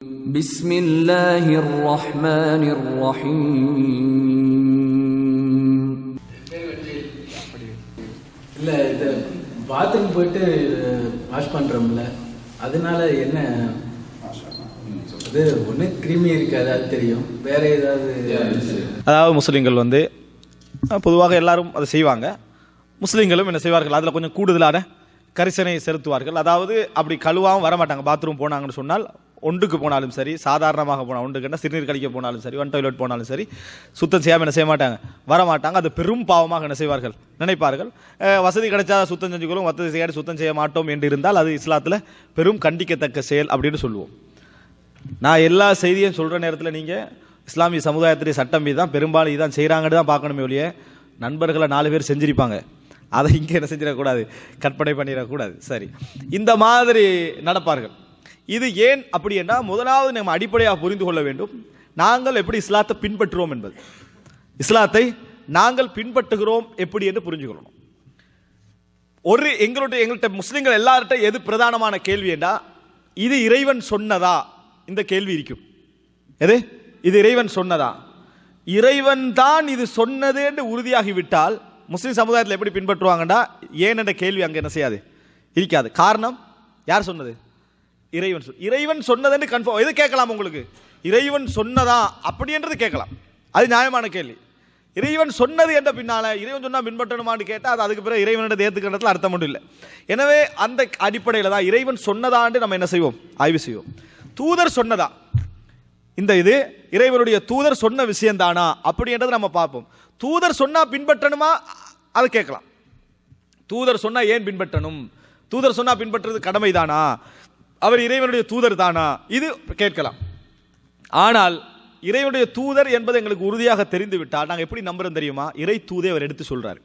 بسم الله الرحمن الرحيم இல்ல இது பாத்ரூம் போயிட்டு வாஷ் பண்றோம்ல அதனால என்ன அது ஒண்ணு கிருமி இருக்காது அது தெரியும் வேற ஏதாவது அதாவது முஸ்லீம்கள் வந்து அஹ், பொதுவாக எல்லாரும் அதை செய்வாங்க முஸ்லீம்களும் என்ன செய்வார்கள் அதில் கொஞ்சம் கூடுதலான கரிசனை செலுத்துவார்கள் அதாவது அப்படி கழுவாமல் வரமாட்டாங்க பாத்ரூம் போனாங்கன்னு சொன்னால் ஒன்றுக்கு போனாலும் சரி சாதாரணமாக போனால் ஒன்றுக்குன்னா சிறுநீர் கழிக்க போனாலும் சரி ஒன் டாய்லெட் போனாலும் சரி சுத்தம் செய்யாமல் என்ன செய்ய மாட்டாங்க. வர மாட்டாங்க அது பெரும் பாவமாக என்ன செய்வார்கள்? நினைப்பார்கள். வசதி கிடைச்சா சுத்தம் செஞ்சுக்கொள்ளும் வசதி செய்யாது சுத்தம் செய்ய மாட்டோம் என்று இருந்தால் அது இஸ்லாத்தில் பெரும் கண்டிக்கத்தக்க செயல் அப்படின்னு சொல்லுவோம். நான் எல்லா செய்தியும் சொல்கிற நேரத்தில் நீங்கள் இஸ்லாமிய சமுதாயத்துடைய சட்டம் மீது தான் பெரும்பாலும் இதான் செய்கிறாங்கன்னு தான் பார்க்கணுமே ஒழிய நண்பர்களை நாலு பேர் செஞ்சிருப்பாங்க. அதை இங்கே என்ன செஞ்சிடக்கூடாது? கற்பனை பண்ணிடக்கூடாது. சரி. இந்த மாதிரி நடப்பார்கள். இது ஏன் அப்படி என்றால் முதலாவது நம்ம அடிப்படையாக புரிந்து கொள்ள வேண்டும். நாங்கள் எப்படி இஸ்லாத்தை பின்பற்றுவோம் என்பது. இஸ்லாத்தை நாங்கள் பின்பற்றுகிறோம் எப்படி என்று புரிஞ்சுக்கொள்ளணும் ஒரு எங்களுடைய எங்கள்கிட்ட முஸ்லிம்கள் எல்லார்கிட்ட எது பிரதானமான கேள்வி என்றா இது இறைவன் சொன்னதா? இந்த கேள்வி இருக்கும். எது? இது இறைவன் சொன்னதா? இறைவன் தான் இது சொன்னது என்று உறுதியாகிவிட்டால் முஸ்லீம் சமுதாயத்தில் எப்படி பின்பற்றுவாங்கடா ஏன் என்ற கேள்வி அங்கே என்ன செய்யாது? இருக்காது. காரணம் யார் சொன்னது? இறைவன் சொல் இறைவன் சொன்னதுன்னு கன்ஃபார்ம் எது கேட்கலாம் உங்களுக்கு? இறைவன் சொன்னதா? அப்படின்றது கேட்கலாம். அது நியாயமான கேள்வி. இறைவன் சொன்னது என்ற பின்னால் இறைவன் சொன்னால் பின்பற்றணுமான்னு கேட்டால் அது அதுக்கு பிறகு இறைவனிட ஏற்றுக்கிறதுல அர்த்தம் ஒன்றும் இல்லை. எனவே அந்த அடிப்படையில் தான் இறைவன் சொன்னதாண்டு நம்ம என்ன செய்வோம்? ஆய்வு செய்வோம். தூதர் சொன்னதா? இந்த இது இறைவனுடைய தூதர் சொன்ன விஷயந்தானா அப்படின்றத நம்ம பார்ப்போம். தூதர் சொன்னால் பின்பற்றணுமா? அதை கேட்கலாம். தூதர் சொன்னால் ஏன் பின்பற்றணும்? தூதர் சொன்னால் பின்பற்றுறது கடமைதானா? அவர் இறைவனுடைய தூதர் தானா? இது கேட்கலாம். ஆனால் இறைவனுடைய தூதர் என்பது எங்களுக்கு உறுதியாக தெரிந்துவிட்டால் நாங்கள் எப்படி நம்புறோம் தெரியுமா? இறை தூதை அவர் எடுத்து சொல்கிறார்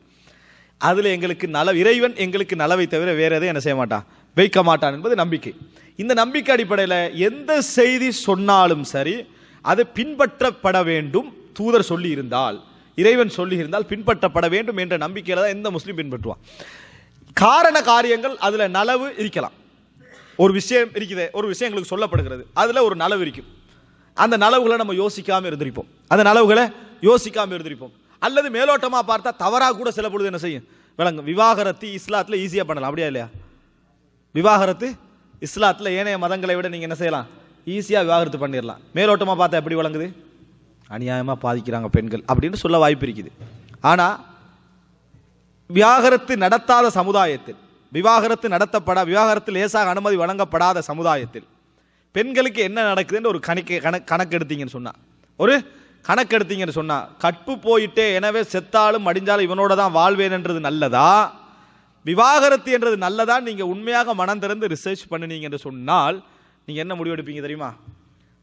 அதில் எங்களுக்கு நல இறைவன் எங்களுக்கு நலவை தவிர வேறு எதையும் என்ன செய்ய மாட்டான்? வைக்க மாட்டான் என்பது நம்பிக்கை. இந்த நம்பிக்கை அடிப்படையில் எந்த செய்தி சொன்னாலும் சரி அது பின்பற்றப்பட வேண்டும் தூதர் சொல்லி இருந்தால். இறைவன் சொல்லியிருந்தால் பின்பற்றப்பட வேண்டும் என்ற நம்பிக்கையில் தான் எந்த முஸ்லீம் பின்பற்றுவான். காரண காரியங்கள் அதில் நலவு இருக்கலாம். ஒரு விஷயம் இருக்குது ஒரு விஷயம் எங்களுக்கு சொல்லப்படுகிறது. அதில் ஒரு நலவு இருக்கும். அந்த நலவுகளை நம்ம யோசிக்காமல் இருந்திருப்போம். அந்த நலவுகளை யோசிக்காமல் இருந்திருப்போம். அல்லது மேலோட்டமாக பார்த்தா தவறாக கூட சில பொழுது என்ன செய்யும்? விளங்கும். விவாகரத்து இஸ்லாத்தில் ஈஸியாக பண்ணலாம். அப்படியா இல்லையா? விவாகரத்து இஸ்லாத்தில் ஏனைய மதங்களை விட நீங்கள் என்ன செய்யலாம்? ஈஸியாக விவாகரத்து பண்ணிடலாம் மேலோட்டமாக பார்த்தா எப்படி விளங்குது? அநியாயமாக பாதிக்கிறாங்க பெண்கள் அப்படின்னு சொல்ல வாய்ப்பு இருக்குது. ஆனால் வியாகரத்து நடத்தாத சமுதாயத்தில் விவாகரத்து நடத்தப்பட விவாகரத்து லேசாக அனுமதி வழங்கப்படாத சமுதாயத்தில். பெண்களுக்கு என்ன நடக்குதுன்னு ஒரு கணக்கு கணக்கு கணக்கு எடுத்தீங்கன்னு ஒரு கணக்கு எடுத்தீங்கன்னு சொன்னா கற்பு போயிட்டே எனவே செத்தாலும் அடிஞ்சாலும் இவனோட தான் வாழ்வேன்ன்றது நல்லதா? விவாகரத்து என்றது நல்லதா? நீங்கள் உண்மையாக மனம் திறந்து ரிசர்ச் பண்ணினீங்க என்று சொன்னால் நீங்கள் என்ன முடிவெடுப்பீங்க தெரியுமா?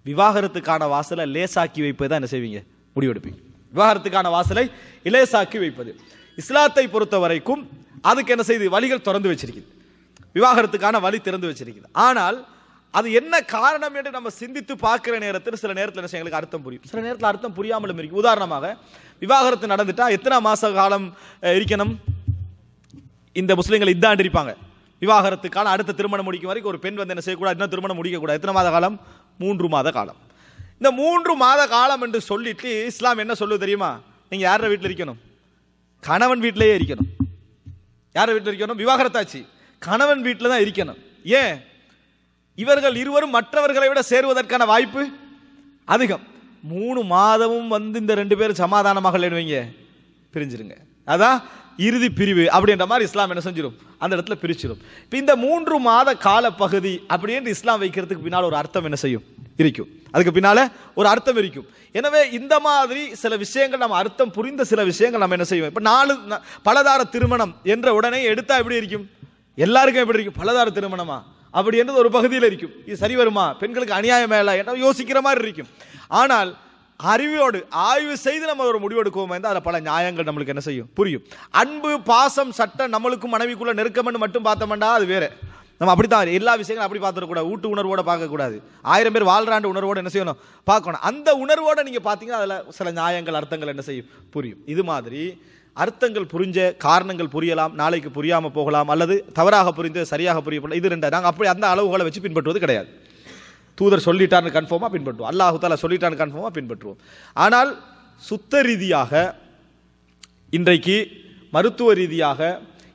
விவாகரத்துக்கான வாசலை லேசாக்கி வைப்பது தான் என்ன செய்வீங்க? முடிவெடுப்பீங்க. விவாகரத்துக்கான வாசலை இலேசாக்கி வைப்பது. இஸ்லாத்தை பொறுத்த வரைக்கும் அதுக்கு என்ன செய்து வழிகள் திறந்து வச்சிருக்குது. விவாகரத்துக்கான வழி திறந்து வச்சிருக்குது. ஆனால் அது என்ன காரணம் என்று நம்ம சிந்தித்து பார்க்கிற நேரத்தில் சில நேரத்தில் என்ன எங்களுக்கு அர்த்தம் புரியும். சில நேரத்தில் அர்த்தம் புரியாமலும் இருக்கு உதாரணமாக விவாகரத்து நடந்துட்டா எத்தனை மாச காலம் இருக்கணும்? இந்த முஸ்லீம்கள் இதாண்டு இருப்பாங்க. விவாகரத்துக்கான அடுத்த திருமணம் முடிக்கும் வரைக்கும் ஒரு பெண் வந்து என்ன செய்யக்கூடாது? இன்னும் திருமணம் முடிக்கக்கூடாது. எத்தனை மாத காலம்? மூன்று மாத காலம். இந்த மூன்று மாத காலம் என்று சொல்லிட்டு இஸ்லாம் என்ன சொல்லுது தெரியுமா? நீங்கள் யார வீட்டில் இருக்கணும்? கணவன் வீட்டிலேயே இருக்கணும். யார் வீட்டில் இருக்கணும்? விவாகரத்தாச்சு. கணவன் வீட்டில் தான் இருக்கணும். ஏன்? இவர்கள் இருவரும் மற்றவர்களை விட சேருவதற்கான வாய்ப்பு அதிகம். மூணு மாதமும் வந்து இந்த ரெண்டு பேரும் சமாதானமாக வைங்க. பிரிஞ்சிருங்க. அதான் இறுதி பிரிவு அப்படின்ற மாதிரி இஸ்லாம் என்ன செஞ்சிடும் அந்த இடத்துல பிரிச்சிடும் இப்போ இந்த மூன்று மாத கால பகுதி அப்படின்னு இஸ்லாம் வைக்கிறதுக்கு பின்னால் ஒரு அர்த்தம் என்ன செய்யும்? இருக்கும். அதுக்கு பின்னால ஒரு அர்த்தம் இருக்கும். எனவே இந்த மாதிரி சில விஷயங்கள் நம்ம அர்த்தம் புரிந்த சில விஷயங்கள் நம்ம என்ன செய்வோம்? இப்போ நாலு பலதார திருமணம் என்ற உடனே எடுத்தா எப்படி இருக்கும்? எல்லாருக்கும் எப்படி இருக்கும்? பலதார திருமணமா? அப்படி என்றது ஒரு பகுதியில் இருக்கும். இது சரி வருமா? பெண்களுக்கு அநியாயம் மேல? என்ன யோசிக்கிற மாதிரி இருக்கும். ஆனால் அறிவோடு ஆய்வு செய்து நம்ம ஒரு முடிவெடுக்குவோம் என்றால் அதில் பல நியாயங்கள் நம்மளுக்கு என்ன செய்யும்? புரியும். அன்பு பாசம் சட்டம் நம்மளுக்கும் மனைவிக்குள்ள நெருக்கம்னு மட்டும் பார்த்தோம்னா அது வேறு. நம்ம அப்படித்தான் எல்லா விஷயங்களும் அப்படி பார்த்துடக்கூடாது. ஊட்டு உணர்வோட பார்க்கக்கூடாது. ஆயிரம் பேர் வாழ்றாண்டு உணர்வோட என்ன செய்யணும்? பார்க்கணும். அந்த உணர்வோடு நீங்கள் பார்த்தீங்கன்னா அதில் சில நியாயங்கள் அர்த்தங்கள் என்ன செய்யும்? புரியும். இது மாதிரி அர்த்தங்கள் புரிஞ்ச காரணங்கள் புரியலாம் நாளைக்கு புரியாமல் போகலாம் அல்லது தவறாக புரிந்து சரியாக புரியப்படலாம் இது ரெண்டு. நாங்கள் அப்படி அந்த அளவுகளை வச்சு பின்பற்றுவது கிடையாது. தூதர் சொல்லிட்டான்னு கன்ஃபார்மாக பின்பற்றுவோம். அல்லாஹு தாலா சொல்லிட்டான்னு கன்ஃபார்மாக பின்பற்றுவோம். ஆனால் சுத்த ரீதியாக இன்றைக்கு மருத்துவ ரீதியாக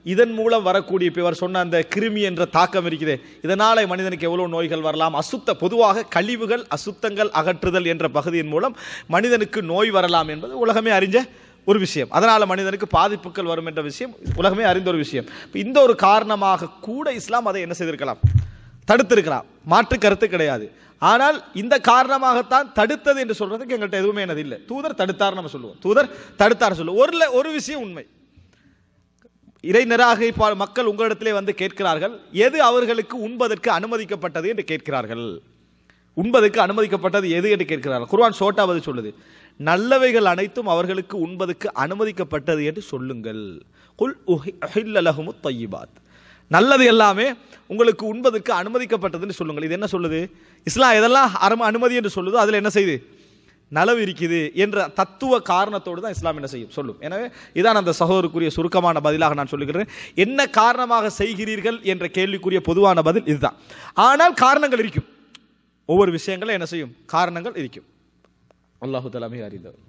இதன் மூலம் வரக்கூடிய இப்போ இவர் சொன்ன அந்த கிருமி என்ற தாக்கம் இருக்குது. இதனால் மனிதனுக்கு எவ்வளோ நோய்கள் வரலாம்? அசுத்த பொதுவாக கழிவுகள் அசுத்தங்கள் அகற்றுதல் என்ற பகுதியின் மூலம் மனிதனுக்கு நோய் வரலாம் என்பது உலகமே அறிஞ்ச ஒரு விஷயம். அதனால் மனிதனுக்கு பாதிப்புகள் வரும் என்ற விஷயம் உலகமே அறிந்த ஒரு விஷயம். இந்த ஒரு காரணமாக கூட இஸ்லாம் அதை என்ன செய்திருக்கலாம்? தடுத்திருக்கலாம். மாற்று கருத்து கிடையாது. ஆனால் இந்த காரணமாகத்தான் தடுத்தது என்று சொல்றதுக்கு எங்கள்கிட்ட எதுவுமே எனது இல்லை. தூதர் தடுத்தார் நம்ம சொல்லுவோம். தூதர் தடுத்தார் சொல்லுவோம். ஒரு ஒரு விஷயம் உண்மை. இறை நிராகரிப்பாளர் மக்கள் உங்களிடத்திலே வந்து கேட்கிறார்கள். எது அவர்களுக்கு உண்பதற்கு அனுமதிக்கப்பட்டது என்று கேட்கிறார்கள். உண்பதற்கு அனுமதிக்கப்பட்டது எது என்று கேட்கிறார்கள். குர்ஆன் சோட்டாவது சொல்லுது நல்லவைகள் அனைத்தும் அவர்களுக்கு உண்பதற்கு அனுமதிக்கப்பட்டது என்று சொல்லுங்கள். குல் உஹில்லலஹுமு தய்யிபாத் நல்லது எல்லாமே உங்களுக்கு உண்பதற்கு அனுமதிக்கப்பட்டதுன்னு சொல்லுங்கள். இது என்ன சொல்லுது? இஸ்லாம் எதெல்லாம் அரும அனுமதி என்று சொல்லுதோ அதில் என்ன செய்யுது நலவு இருக்குது என்ற தத்துவ காரணத்தோடு தான் இஸ்லாம் என்ன செய்யும்? சொல்லும். எனவே இதான் அந்த சகோதரருக்குரிய சுருக்கமான பதிலாக நான் சொல்லுகிறேன் என்ன காரணமாக செய்கிறீர்கள் என்ற கேள்விக்குரிய பொதுவான பதில் இதுதான். ஆனால் காரணங்கள் இருக்கும். ஒவ்வொரு விஷயங்களும் என்ன செய்யும்? காரணங்கள் இருக்கும். அல்லாஹு தலைமை அறிந்தவர்.